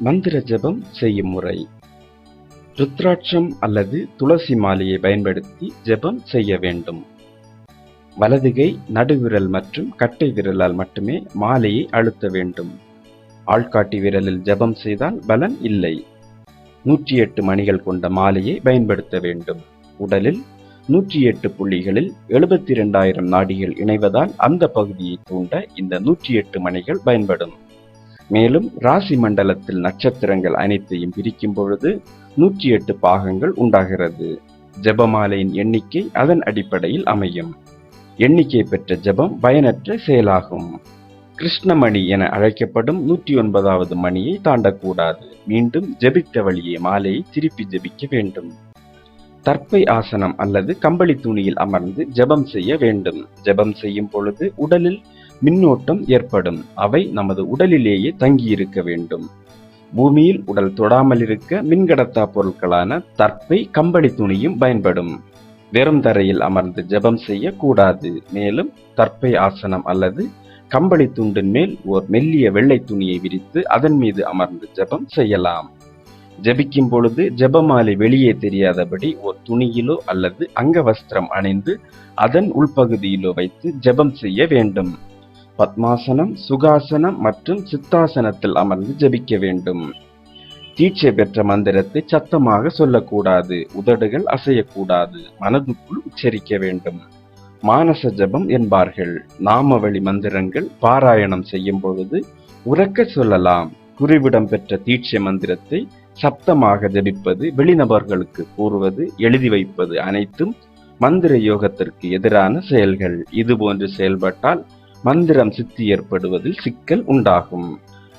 மந்திர ஜெபம் செய்யும் முறை. ருத்ராட்சம் அல்லது துளசி மாலையை பயன்படுத்தி ஜெபம் செய்ய வேண்டும். வலதுகை நடுவிரல் மற்றும் கட்டை விரலால் மட்டுமே மாலையை அழுத்த வேண்டும். ஆள்காட்டி விரலில் ஜெபம் செய்தால் பலன் இல்லை. நூற்றி எட்டு மணிகள் கொண்ட மாலையை பயன்படுத்த வேண்டும். உடலில் நூற்றி எட்டு புள்ளிகளில் எழுபத்தி இரண்டாயிரம் நாடிகள் இணைவதால் அந்த பகுதியை தூண்ட இந்த நூற்றி எட்டு மணிகள் பயன்படும். மேலும் ராசி மண்டலத்தில் நட்சத்திரங்கள் அனைத்தையும் பிரிக்கும் பொழுது நூற்றி எட்டு பாகங்கள் உண்டாகிறது. ஜபமாலையின் எண்ணிக்கை அதன் அடிப்படையில் அமையும். எண்ணிக்கை பெற்ற ஜபம் பயனற்ற செயலாகும். கிருஷ்ணமணி என அழைக்கப்படும் நூற்றி ஒன்பதாவது மணியை தாண்டக்கூடாது. மீண்டும் ஜபித்த வழியே மாலையை திருப்பி ஜபிக்க வேண்டும். தற்பை ஆசனம் அல்லது கம்பளி துணியில் அமர்ந்து ஜபம் செய்ய வேண்டும். ஜபம் செய்யும் பொழுது உடலில் மின்னோட்டம் ஏற்படும். அவை நமது உடலிலேயே தங்கியிருக்க வேண்டும். பூமியில் உடல் தொடாமல் இருக்க மின்கடத்தா பொருட்களான தற்பை கம்பளி துணியும் பயன்படும். வெறும் தரையில் அமர்ந்து ஜெபம் செய்ய கூடாது மேலும் தற்பை ஆசனம் அல்லது கம்பளி துண்டின் மேல் ஓர் மெல்லிய வெள்ளை துணியை விரித்து அதன் மீது அமர்ந்து ஜெபம் செய்யலாம். ஜபிக்கும் பொழுது ஜெபமாலை வெளியே தெரியாதபடி ஒரு துணியிலோ அல்லது அங்கவஸ்திரம் அணிந்து அதன் உள்பகுதியிலோ வைத்து ஜெபம் செய்ய வேண்டும். பத்மாசனம் சுகாசனம் மற்றும் சித்தாசனத்தில் அமர்ந்து ஜபிக்க வேண்டும். தீட்சை பெற்ற மந்திரத்தை சத்தமாக சொல்லக்கூடாது உதடுகள் அசையக்கூடாது மனதுக்குள் உச்சரிக்க வேண்டும். மானச ஜபம் என்பார்கள். நாமவழி மந்திரங்கள் பாராயணம் செய்யும் பொழுது உறக்க சொல்லலாம். குறிவிடம் பெற்ற தீட்சை மந்திரத்தை சப்தமாக ஜபிப்பது வெளிநபர்களுக்கு கூறுவது எழுதி வைப்பது அனைத்தும் மந்திர யோகத்திற்கு எதிரான செயல்கள். இதுபோன்று செயல்பட்டால் மந்திரம் சித்தி ஏற்படுவதில் சிக்கல் உண்டாகும்.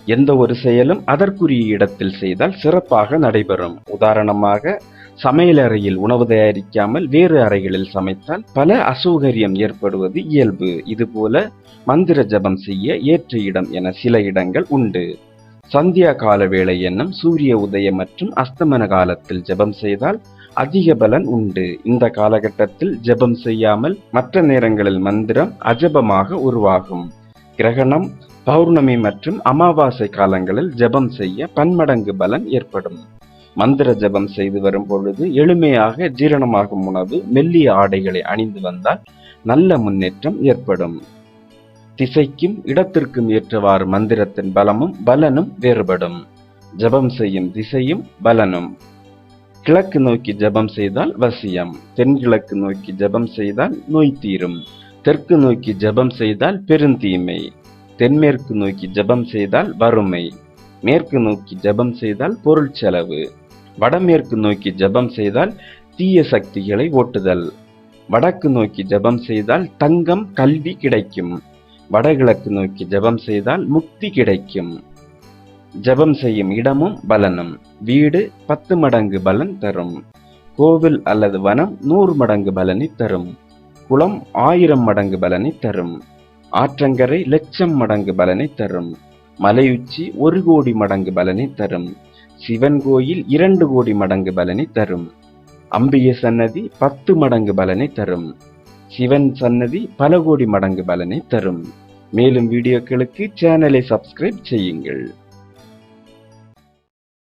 எந்த ஒரு செயலும் அதற்குரிய இடத்தில் செய்தால் சிறப்பாக நடைபெறும். உதாரணமாக சமையலறையில் உணவு தயாரிக்காமல் வேறு அறைகளில் சமைத்தால் பல அசௌகரியம் ஏற்படுவது இயல்பு. இதுபோல மந்திர ஜபம் செய்ய ஏற்ற இடம் என சில இடங்கள் உண்டு. சந்தியா கால வேளை என்னும் சூரிய உதயம் மற்றும் அஸ்தமன காலத்தில் ஜெபம் செய்தால் அதிக பலன் உண்டு. இந்த காலகட்டத்தில் ஜெபம் செய்யாமல் மற்ற நேரங்களில் மந்திரம் அஜபமாக உருவாகும். கிரகணம் பௌர்ணமி மற்றும் அமாவாசை காலங்களில் ஜெபம் செய்ய பன்மடங்கு பலன் ஏற்படும். மந்திர ஜெபம் செய்து வரும் பொழுது எளிமையாக ஜீரணமாகும் உணவு மெல்லிய ஆடைகளை அணிந்து வந்தால் நல்ல முன்னேற்றம் ஏற்படும். திசைக்கும் இடத்திற்கும் ஏற்றவாறு மந்திரத்தின் பலமும் பலனும் வேறுபடும். ஜபம் செய்யும் திசையும் பலனும். கிழக்கு நோக்கி ஜபம் செய்தால் வசியம் தென்கிழக்கு நோக்கி ஜபம் செய்தால் நோய் தீரும். தெற்கு நோக்கி ஜபம் செய்தால் பெருந்தீமை தென்மேற்கு நோக்கி ஜபம் செய்தால் வறுமை மேற்கு நோக்கி ஜபம் செய்தால் பொருள் செலவு வடமேற்கு நோக்கி ஜபம் செய்தால் தீய சக்திகளை ஓட்டுதல் வடக்கு நோக்கி ஜபம் செய்தால் தங்கம் கல்வி கிடைக்கும் வடகிழக்கு நோக்கி ஜெபம் செய்தால் முக்தி கிடைக்கும். ஜெபம் செய்யும் இடமும் பலனும். வீடு பத்து மடங்கு பலன் தரும். கோவில் அல்லது வனம் நூறு மடங்கு பலனை தரும். குளம் ஆயிரம் மடங்கு பலனை தரும். ஆற்றங்கரை லட்சம் மடங்கு பலனை தரும். மலையுச்சி ஒரு கோடி மடங்கு பலனை தரும். சிவன் கோயில் இரண்டு கோடி மடங்கு பலனை தரும். அம்பிய சன்னதி பத்து மடங்கு பலனை தரும். சிவன் சன்னதி பல கோடி மடங்கு பலனை தரும். மேலும் வீடியோக்களுக்கு சேனலை சப்ஸ்கிரைப் செய்யுங்கள்.